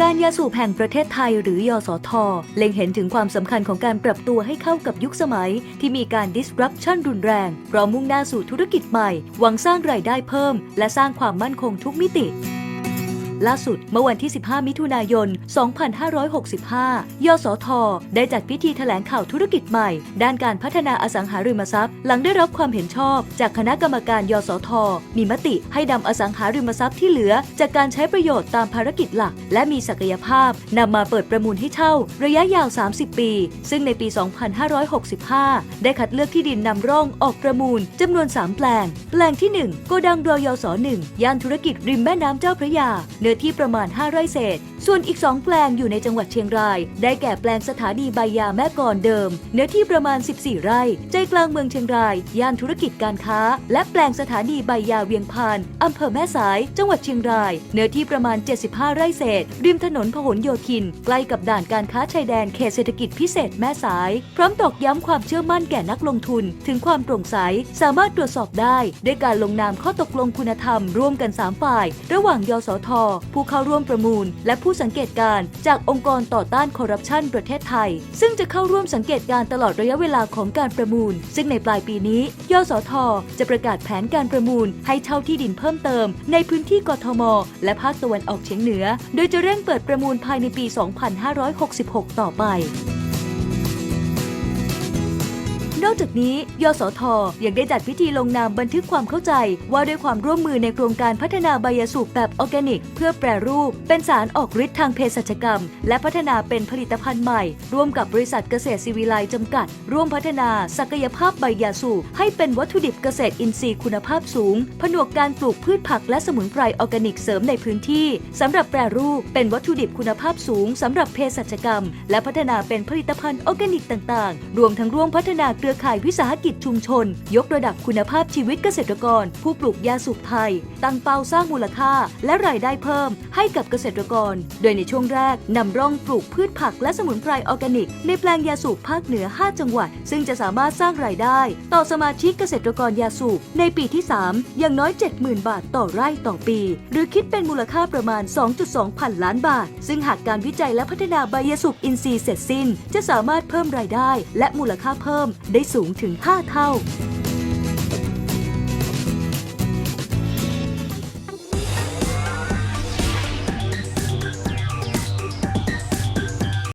การยาสูบแห่งประเทศไทยหรือยสท เล็งเห็นถึงความสำคัญของการปรับตัวให้เข้ากับยุคสมัย ที่มีการ disruption รุนแรงพร้อมมุ่งหน้าสู่ธุรกิจใหม่ หวังสร้างรายได้เพิ่ม และสร้างความมั่นคงทุกมิติ ล่าสุดเมื่อวันที่ 15 มิถุนายน 2565 ยสท ได้จัดพิธีแถลงข่าวธุรกิจใหม่ ด้านการพัฒนาอสังหาริมทรัพย์ หลังได้รับความเห็นชอบ จากคณะกรรมการ ยสท มีมติให้นำอสังหาริมทรัพย์ที่เหลือ จากการใช้ประโยชน์ตามภารกิจหลัก และมีศักยภาพนำมาเปิดประมูลให้เช่า ระยะยาว 30 ปี ซึ่งในปี 2565 ได้คัดเลือกที่ดินนำร่องออกประมูลจำนวน 3 แปลง แปลงที่ 1 โกดังรอยส1ย่านธุรกิจริมแม่น้ำเจ้าพระยาเนื้อื้อที่ประมาณ 5 ไร่เศษ ส่วนอีก 2 แปลงอยู่ในจังหวัดเชียงราย ได้แก่แปลงสถานีใบยาแม่กลอนเดิม เนื้อที่ประมาณ 14 ไร่ ใจกลางเมืองเชียงราย ย่านธุรกิจการค้า และแปลงสถานีใบยาเวียงพานอำเภอแม่สาย จังหวัดเชียงราย เนื้อที่ประมาณ 75 ไร่เศษ ริมถนนพหลโยธิน ใกล้กับด่านการค้าชายแดนเขตเศรษฐกิจพิเศษแม่สาย พร้อมตอกย้ำความเชื่อมั่นแก่นักลงทุน ถึงความโปร่งใส สามารถตรวจสอบได้ ด้วยการลงนามข้อตกลงคุณธรรม ร่วมกัน 3 ฝ่าย ระหว่างยสทผู้เข้าร่วมประมูล และผู้สังเกตการณ์จากองค์กรต่อต้านคอร์รัปชันประเทศไทย ซึ่งจะเข้าร่วมสังเกตการณ์ตลอดระยะเวลาของการประมูล ซึ่งในปลายปีนี้ ยสท จะประกาศแผนการประมูล ให้เช่าที่ดินเพิ่มเติม ในพื้นที่กทม และภาคตะวันออกเฉียงเหนือ โดยจะเร่งเปิดประมูลภายในปี 2566 ต่อไป อกจากนี้ ยสท ยังได้จัดพิธีลงนามบันทึกความเข้าใจ ว่าด้วยความร่วมมือในโครงการพัฒนาใบยาสูบแบบออร์แกนิก เพื่อแปรรูป เป็นสารออกฤทธิ์ทางเภสัชกรรม และพัฒนาเป็นผลิตภัณฑ์ใหม่ ร่วมกับบริษัทเกษตรศิวิไลจำกัด ร่วมพัฒนาศักยภาพใบยาสูบให้เป็นวัตถุดิบเกษตรอินทรีย์คุณภาพสูง ผนวกการปลูกพืชผักและสมุนไพรออร์แกนิกเสริมในพื้นที่สำหรับแปรรูปเป็นวัตถุดิบคุณภาพสูงสำหรับเภสัชกรรม และพัฒนาเป็นผลิตภัณฑ์ออร์แกนิกต่าง ๆ รวมทั้งร่วมพัฒนาเครือข่ายวิสาหกิจชุมชน ยกระดับคุณภาพชีวิตเกษตรกร ผู้ปลูกยาสูบไทย ตั้งเป้าสร้างมูลค่า และรายได้เพิ่ม ให้กับเกษตรกร โดยในช่วงแรกนำร่องปลูกพืชผักและสมุนไพรออร์แกนิก ในแปลงยาสูบภาคเหนือ 5 จังหวัด ซึ่งจะสามารถสร้างรายได้ ต่อสมาชิกเกษตรกรยาสูบในปีที่ 3 อย่างน้อย 70,000 บาทต่อไร่ต่อปี หรือคิดเป็นมูลค่าประมาณ 2.2 พันล้านบาท ซึ่งหากการวิจัยและพัฒนาใบยาสูบอินทรีย์เสร็จสิ้น จะสามารถเพิ่มรายได้ และมูลค่าเพิ่มไดได้สูงถึง 5 เท่า